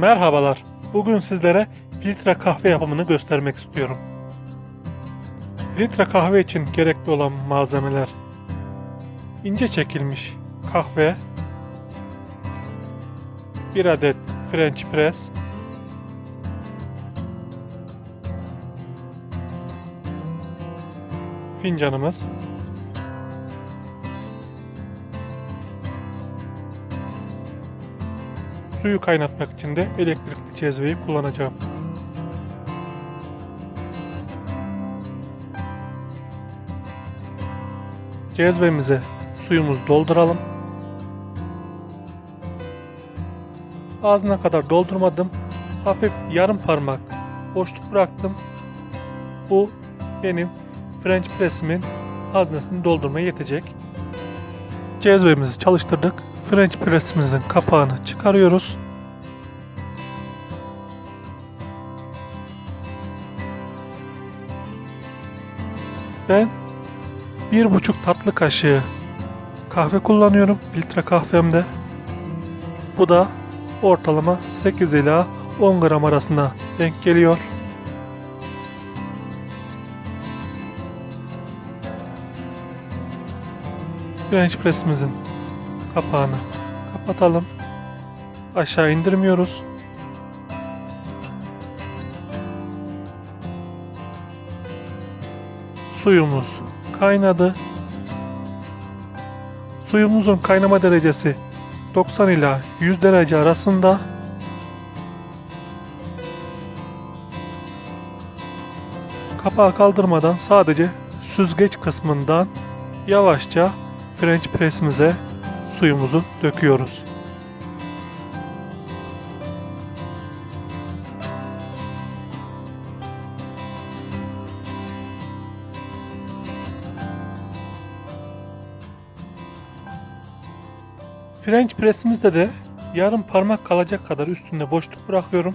Merhabalar. Bugün sizlere filtre kahve yapımını göstermek istiyorum. Filtre kahve için gerekli olan malzemeler ince çekilmiş kahve, bir adet French press, fincanımız, Suyu kaynatmak için de elektrikli cezveyi kullanacağım. Cezvemize suyumuzu dolduralım. Ağzına kadar doldurmadım. Hafif yarım parmak boşluk bıraktım. Bu benim French press'imin haznesini doldurmaya yetecek. Cezvemizi çalıştırdık. French press'imizin kapağını çıkarıyoruz. Ben bir buçuk tatlı kaşığı kahve kullanıyorum filtre kahvemde. Bu da ortalama 8 ila 10 gram arasında denk geliyor. French press'imizin kapağını kapatalım. Aşağı indirmiyoruz. Suyumuz kaynadı. Suyumuzun kaynama derecesi 90 ila 100 derece arasında. Kapağı kaldırmadan sadece süzgeç kısmından yavaşça French press'imize suyumuzu döküyoruz. French press'imizde de yarım parmak kalacak kadar üstünde boşluk bırakıyorum.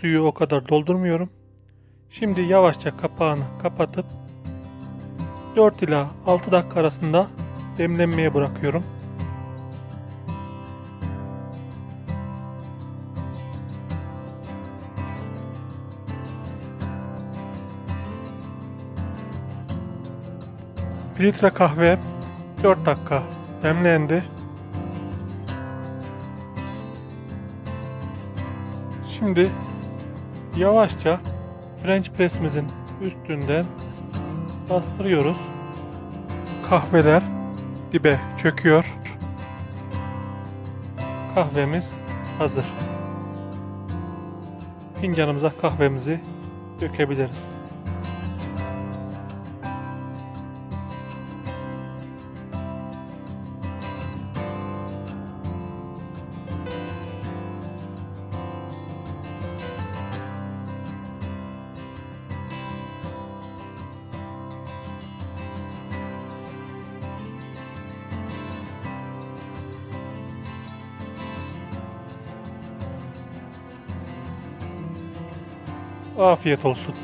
Suyu o kadar doldurmuyorum. Şimdi yavaşça kapağını kapatıp 4 ila 6 dakika arasında demlenmeye bırakıyorum. Filtre kahve 4 dakika demlendi. Şimdi yavaşça French press'imizin üstünden bastırıyoruz. Kahveler dibe çöküyor. Kahvemiz hazır. Fincanımıza kahvemizi dökebiliriz. Afiyet olsun.